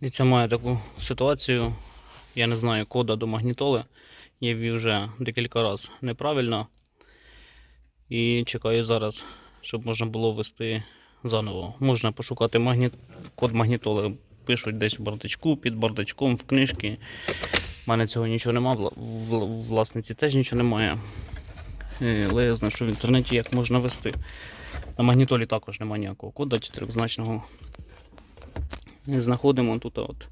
І це має таку ситуацію. Я не знаю кода до магнітоли. Я ввів вже декілька разів неправильно. І чекаю зараз, щоб можна було ввести заново. Можна пошукати магніт... код магнітоли. Пишуть десь в бардачку, під бардачком, в книжці. У мене цього нічого немає, в власниці теж нічого немає. Е, Але я знайшов в інтернеті, як можна ввести. На магнітолі також немає ніякого кода чотирьохзначного. Знаходимо тут от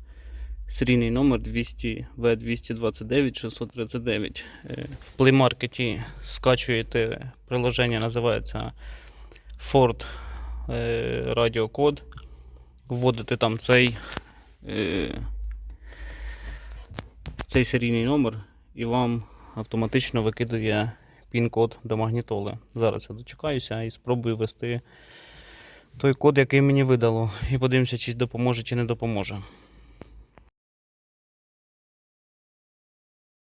серійний номер 200 V229 639. Е, В Play Market скачуєте приложення, називається Ford е, Radio Code. Вводите там цей, е, цей серійний номер і вам автоматично викидає пін-код до магнітоли. Зараз я дочекаюся і спробую ввести той код, який мені видало. І подивимося, чи допоможе, чи не допоможе.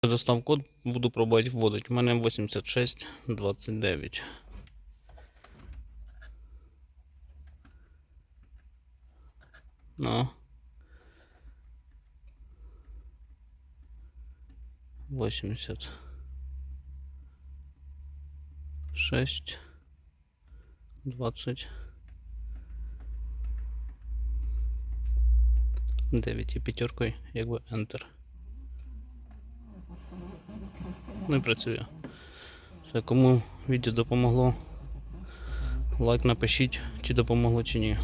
Достав код, буду пробувати вводити. У мене 8629. Ну. 80. 6. 20. 9 і п'ятеркою, якби Enter. Ну і працює. Все, кому відео допомогло, лайк напишіть, чи допомогло, чи ні.